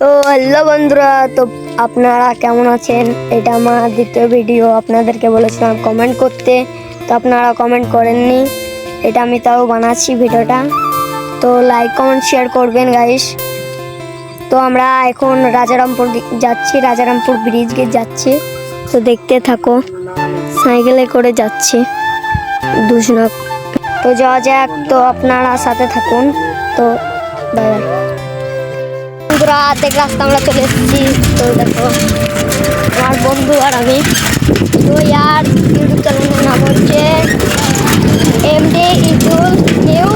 তো হ্যালো বন্ধুরা, তো আপনারা কেমন আছেন? এটা আমার দ্বিতীয় ভিডিও আপনাদেরকে বলেছিলাম কমেন্ট করতে, তো আপনারা কমেন্ট করেননি। এটা আমি তাও বানাচ্ছি ভিডিওটা। তো লাইক কমেন্ট শেয়ার করবেন গাইস তো আমরা এখন রাজারামপুর যাচ্ছি, রাজারামপুর ব্রিজ গিয়ে যাচ্ছি। তো দেখতে থাকো সাইকেলে করে যাচ্ছি। দুজনা তো যাওয়া যাক, তো আপনারা সাথে থাকুন। তো বাই বাই বন্ধুরা অর্ধেক রাস্তা আমরা চলে এসেছি। তো দেখো, আমার বন্ধু আর আমি। তো ইয়ার ইউটিউব চ্যানেলের নাম হচ্ছে এম ডি ইজুল নিউ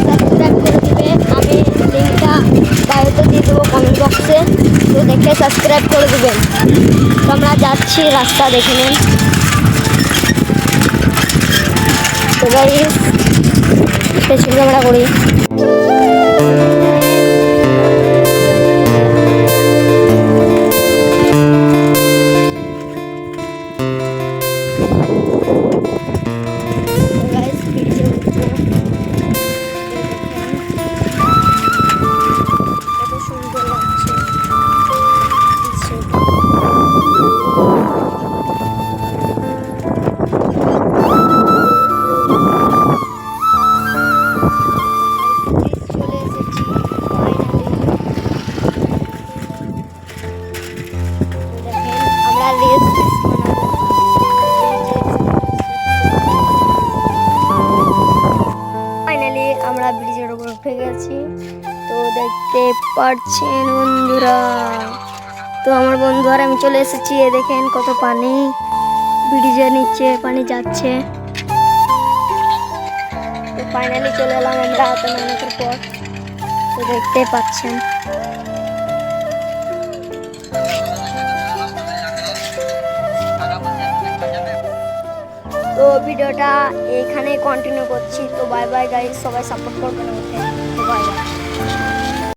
সাবস্ক্রাইব করে দিবে। আমি দিয়ে দেবো বক্সে তো দেখে সাবস্ক্রাইব করে দিবেন। তো আমরা যাচ্ছি রাস্তা দেখে নিন। পেছন ক্যামেরা করি। ব্রিজের উপর উঠে গেছি। তো দেখতে পারছেন বন্ধুরা। তো আমার বন্ধু আর আমি চলে এসেছি। এ দেখেন কত পানি। ব্রিজের নিচে পানি যাচ্ছে। তো ফাইনালি চলে এলাম আমরা এত মেহনতের পর তো দেখতে পাচ্ছেন। ভিডিওটা এখানে কন্টিনিউ করছি। তো বাই বাই গাইজ সবাই সাপোর্ট করবেন আমাকে। তো বাই বাই